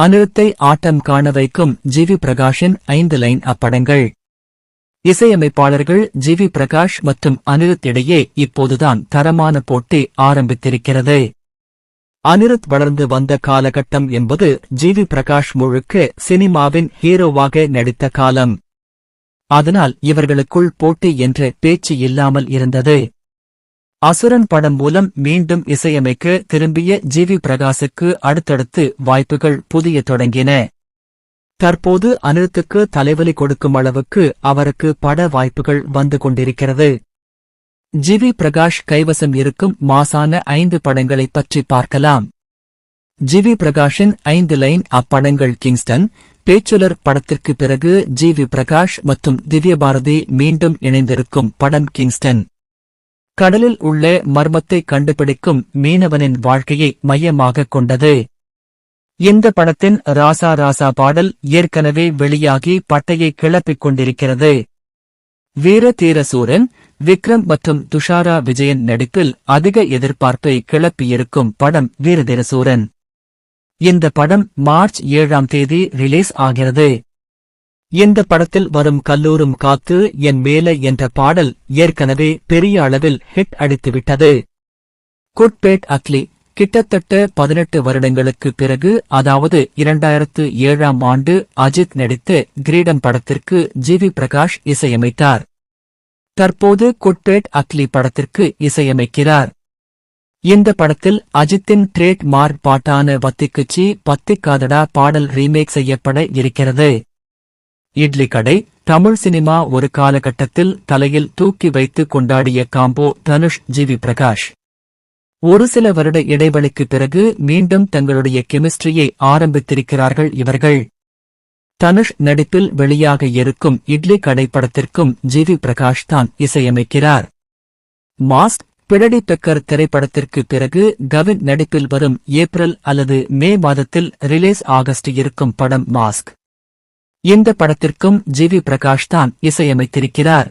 அனிருத்தை ஆட்டம் காண வைக்கும் G we பிரகாஷின் ஐந்து லைன் அப்படங்கள். இசையமைப்பாளர்கள் ஜி வி பிரகாஷ் மற்றும் அனிருத் இடையே இப்போதுதான் தரமான போட்டி ஆரம்பித்திருக்கிறது. அனிருத் வளர்ந்து வந்த காலகட்டம் என்பது ஜி வி பிரகாஷ் முழுக்க சினிமாவின் ஹீரோவாக நடித்த காலம். அதனால் இவர்களுக்குள் போட்டி என்ற பேச்சு இல்லாமல் இருந்தது. அசுரன் படம் மூலம் மீண்டும் இசையமைக்க திரும்பிய ஜி வி பிரகாசுக்கு அடுத்தடுத்து வாய்ப்புகள் புதிய தொடங்கின. தற்போது அனிருத்துக்கு தலைவலி கொடுக்கும் அளவுக்கு அவருக்கு பட வாய்ப்புகள் வந்து கொண்டிருக்கிறது. ஜி வி பிரகாஷ் கைவசம் இருக்கும் மாசான ஐந்து படங்களைப் பற்றி பார்க்கலாம். ஜி வி பிரகாஷின் ஐந்து லைன் அப்படங்கள் கிங்ஸ்டன் பேச்சுலர் படத்திற்கு பிறகு ஜி வி பிரகாஷ் மற்றும் திவ்யபாரதி மீண்டும் இணைந்திருக்கும் படம் கிங்ஸ்டன். கடலில் உள்ள மர்மத்தை கண்டுபிடிக்கும் மீனவனின் வாழ்க்கையை மையமாகக் கொண்டது. இந்த படத்தின் ராசா ராசா பாடல் ஏற்கனவே வெளியாகி பட்டையை கிளப்பிக் கொண்டிருக்கிறது. வீர விக்ரம் மற்றும் துஷாரா விஜயன் நடிப்பில் அதிக எதிர்பார்ப்பை கிளப்பியிருக்கும் படம் வீரதீரசூரன். இந்த படம் மார்ச் ஏழாம் தேதி ரிலீஸ் ஆகிறது. இந்த படத்தில் வரும் கல்லூரும் காத்து என் மேல என்ற பாடல் ஏற்கனவே பெரிய அளவில் ஹிட் அடித்துவிட்டது. குட்பேட் அக்லி கிட்டத்தட்ட பதினெட்டு வருடங்களுக்கு பிறகு அதாவது இரண்டாயிரத்து ஏழாம் ஆண்டு அஜித் நடித்த கிரீடம் படத்திற்கு ஜி வி பிரகாஷ் இசையமைத்தார். தற்போது குட்பேட் அக்லி படத்திற்கு இசையமைக்கிறார். இந்த படத்தில் அஜித்தின் ட்ரேட் மார்க் பாட்டான வத்திக்குச்சி பத்திக்காதடா பாடல் ரீமேக் செய்யப்பட இருக்கிறது. இட்லி கடை தமிழ் சினிமா ஒரு காலகட்டத்தில் தலையில் தூக்கி வைத்து கொண்டாடிய combo Dhanush G V Prakash. ஒரு சில வருட இடைவெளிக்கு பிறகு மீண்டும் தங்களுடைய கெமிஸ்ட்ரியை ஆரம்பித்திருக்கிறார்கள் இவர்கள். தனுஷ் நடிப்பில் வெளியாக இருக்கும் இட்லி கடை படத்திற்கும் ஜி வி பிரகாஷ் தான் இசையமைக்கிறார். மாஸ்க் பிடடி பெக்கர் திரைப்படத்திற்கு பிறகு கவின் நடிப்பில் வரும் ஏப்ரல் அல்லது மே மாதத்தில் ரிலீஸ் ஆகஸ்ட் இருக்கும் படம் மாஸ்க். இந்த படத்திற்கும் ஜி வி பிரகாஷ் தான் இசையமைத்திருக்கிறார்.